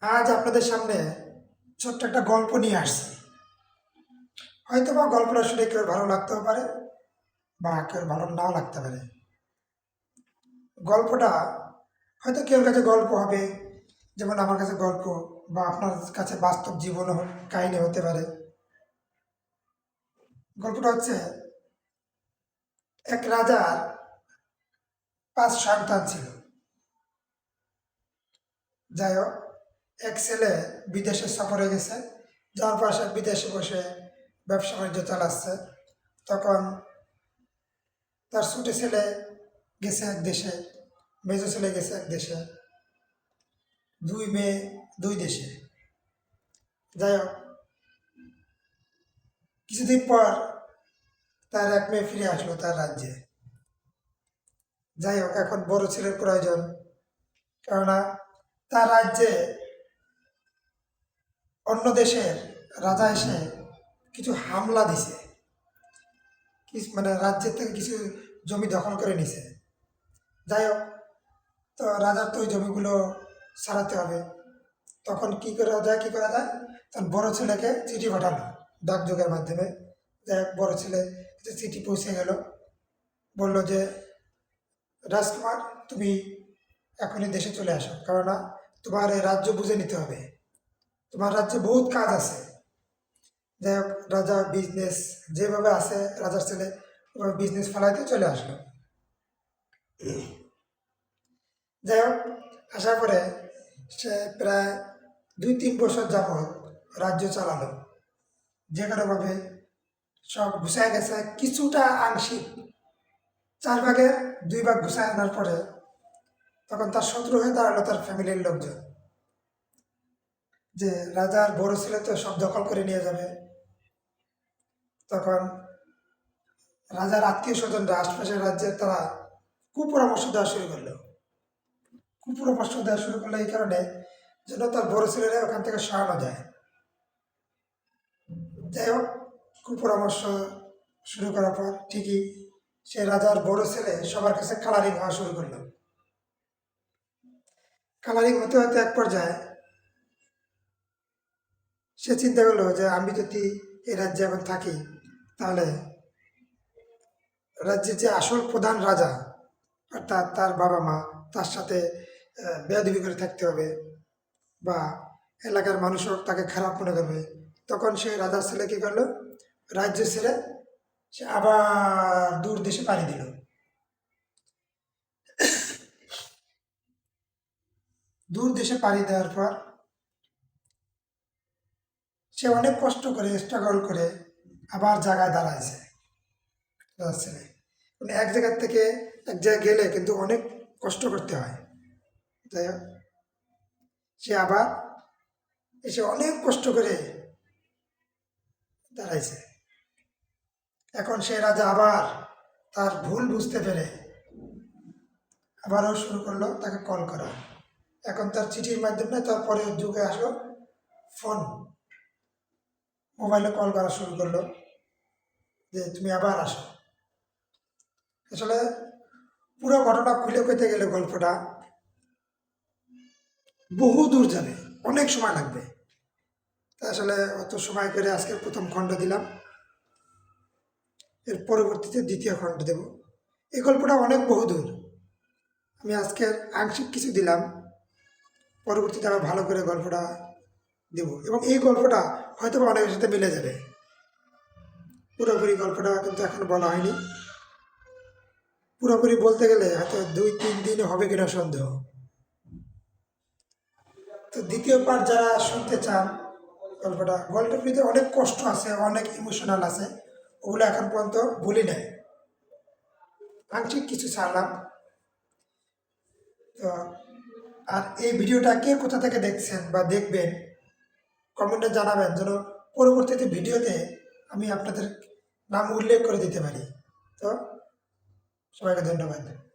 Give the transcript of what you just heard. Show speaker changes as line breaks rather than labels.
আজ আপনাদের সামনে ছোট্ট একটা গল্প নিয়ে আসছি। হয়তো বা গল্পটা শুনে কেউ ভালো লাগতেও পারে বা কেউ ভালো নাও লাগতে পারে। গল্পটা, হয়তো কেউর কাছে গল্প হবে, যেমন আমার কাছে গল্প বা আপনার কাছে বাস্তব জীবনও কাহিনী হতে পারে। গল্পটা হচ্ছে, এক রাজার পাঁচ সন্তান ছিল। যাই হোক এক ছেলে বিদেশে সফরে গেছে। পর সে বিদেশে বসে ব্যবসা বাণিজ্য চালাচ্ছে। তখন তার ছোটো ছেলে গেছে এক দেশে, মেজো ছেলে গেছে এক দেশে। দুই মেয়ে, দুই দেশে। যাই হোক, কিছুদিন পর তার এক মেয়ে ফিরে আসলো তার রাজ্যে। যাই হোক, এখন বড় ছেলের প্রয়োজন। কেননা তার রাজ্যে অন্য দেশের রাজা এসে কিছু হামলা দিছে। মানে রাজ্যের থেকে কিছু জমি দখল করে নিছে। যাই হোক, তো রাজার তো ওই জমিগুলো সারাতে হবে। তখন কি করা যায়, কি করা যায়? তখন বড় ছেলেকে চিঠি পাঠালো ডাকযোগের মাধ্যমে। যাই হোক, বড় ছেলে চিঠি পৌঁছে গেল। বলল যে, রাজকুমার, তুমি এখনই দেশে চলে আসো। কেননা তোমার এই রাজ্য বুঝে নিতে হবে। তোমার রাজ্যে বহুত কাজ আছে। যাই হোক, রাজা বিজনেস যেভাবে আছে, রাজার ছেলে ওভাবে বিজনেস ফেলাইতে চলে আসলো। যাই হোক আশা করে সে প্রায় দুই তিন বছর যাবৎ রাজ্য চালালো। যে কোনোভাবে সব ঘুষায় গেছে, কিছুটা আংশিক। চার ভাগের দুই ভাগ ঘুষায় আনার পরে তখন তার শত্রু হয়ে দাঁড়াল তার ফ্যামিলির লোকজন। যে রাজার বড় ছেলে তো সব দখল করে নিয়ে যাবে। তখন রাজার আত্মীয় স্বজনরা আশপাশের রাজ্যের তারা কুপরামর্শ দেওয়া শুরু করল। কুপরামর্শ দেওয়া শুরু করল এই কারণে যেন তার বড় ছেলেরা ওখান থেকে সরানো যায় যাই হোক, কুপরামর্শ শুরু করার পর ঠিকই সে রাজার বড় ছেলে সবার কাছে কালারিং হওয়া শুরু করল। কালারিং হতে হতে এক পর্যায়ে সে চিন্তা করল যে আমি যদি এই রাজ্যে এখন থাকি, তাহলে রাজ্যের যে আসল প্রধান রাজা, অর্থাৎ তার বাবা মা, তার সাথে বেয়াদবি করে থাকতে হবে বা এলাকার মানুষও তাকে খারাপ মনে করবে, তখন সে রাজার ছেলে কী করল? রাজ্য ছেড়ে সে আবার দূর দেশে পাড়ি দিল। দূর দেশে পাড়ি দেওয়ার পর সে অনেক কষ্ট করে স্ট্রাগল করে আবার জায়গায় দাঁড়াইছে। ছেলে মানে এক জায়গার থেকে এক জায়গায় গেলে কিন্তু অনেক কষ্ট করতে হয়। যাই হোক, সে আবার এসে অনেক কষ্ট করে দাঁড়াইছে। এখন সে রাজা আবার তার ভুল বুঝতে পেরে আবারও শুরু করল, তাকে কল করা। এখন তার চিঠির মাধ্যমে তারপরে যুগে আসলো ফোন। মোবাইলে কল করা শুরু করল যে তুমি আবার আসো। আসলে পুরো ঘটনা খুলে পেতে গেলে গল্পটা বহু দূর যাবে, অনেক সময় লাগবে। আসলে অত সময় করে আজকের প্রথম খণ্ড দিলাম। এর পরবর্তীতে দ্বিতীয় খণ্ড দেব। এই গল্পটা অনেক বহুদূর আমি আজকের আংশিক কিছু দিলাম। পরবর্তীতে আবার ভালো করে গল্পটা দেব। এবং এই গল্পটা হয়তো অনেকের সাথে মিলে যাবে। পুরোপুরি গল্পটা কিন্তু এখন বলা হয়নি। পুরোপুরি বলতে গেলে হয়তো দুই, তিন দিন হবে কিনা সন্দেহ। তো দ্বিতীয় পার্ট যারা শুনতে চান গল্পটা, গল্পের ভিতরে অনেক কষ্ট আছে, অনেক ইমোশনাল আছে। ওগুলো এখন পর্যন্ত বলি নাই। আংশিক কিছু ছাড়লাম। তো, আর এই ভিডিওটা কে কোথা থেকে দেখছেন বা দেখবেন কমেন্টে জানাবেন, যেন পরবর্তীতে ভিডিওতে আমি আপনাদের নাম উল্লেখ করে দিতে পারি। তো, সবাইকে ধন্যবাদ।